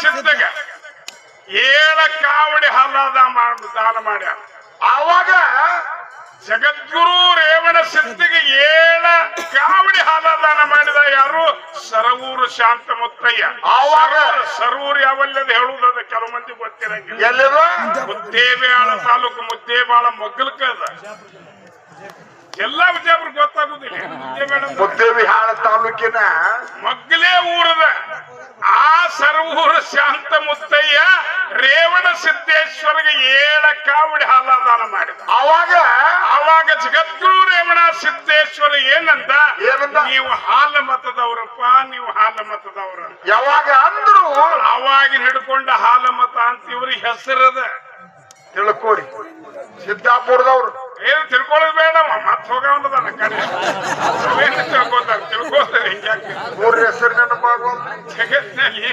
ಸಿದ್ಧಗ ಏಳ ಕಾವಡಿ ಹಲ್ಲದ ಮಾಡ್- ದಾನ ಮಾಡ್ಯ. ಆವಾಗ ಜಗದ್ಗುರು ರೇವಣ ಸಿದ್ಧಿಗೆ ಏಳ ಕಾವಡಿ ಹಾಲದಾನ ಮಾಡಿದ ಯಾರು? ಸರವೂರು ಶಾಂತ ಮುತ್ತಯ್ಯ ಆವಾಗ? ಸರವೂರು ಯಾವಲ್ಲದ ಅದ ಕೆಲವು ಮಂದಿ ಗೊತ್ತಿರಂಗಿಲ್ಲ. ಮುದ್ದೇಬಾಳ ತಾಲೂಕು ಮುದ್ದೇಬಾಳ ಮಗ್ಗಲ್ಕ ಅದ. ಎಲ್ಲಾ ವಿಜಯಪುರ ಗೊತ್ತಾಗುದಿಲ್ಲ. ಮುದ್ದೇಬೇಳ ಮುದ್ದೇವಿಹಾಳ ತಾಲೂಕಿನ ಮಗ್ಗಲೇ ಊರದ. ಸರ್ವೂರು ಶಾಂತ ಮುತ್ತಯ್ಯ ರೇವಣ ಸಿದ್ದೇಶ್ವರಿಗೆ ಏಳ ಕಾವಡಿ ಹಾಲಾದಾನ ಮಾಡಿದ. ಅವಾಗ? ಅವಾಗ ಜಗದ್ಗುರು ರೇವಣ ಸಿದ್ದೇಶ್ವರ ಏನಂತ ಏನಂದ? ನೀವು ಹಾಲ ಮತದವರಪ್ಪ ನೀವು ಹಾಲ ಮತದವ್ರ ಯಾವಾಗ ಅಂದ್ರು? ಅವಾಗ ಹಿಡ್ಕೊಂಡ ಹಾಲ ಮತ ಅಂತ ಇವ್ರಿಗೆ ಹೆಸರದ. ತಿಳ್ಕೋರಿ ಸಿದ್ದಾಪುರದವ್ರು. ಏನು ತಿಳ್ಕೊಳ್ಳೋದು ಬೇಡ ಮತ್ ಹೋಗವನದ ಕಡೆ. ಅವೇನು ಅವ್ರ ಹೆಸರು ನೆನಪಾಗುವ ಜಗತ್ತಿನಲ್ಲಿ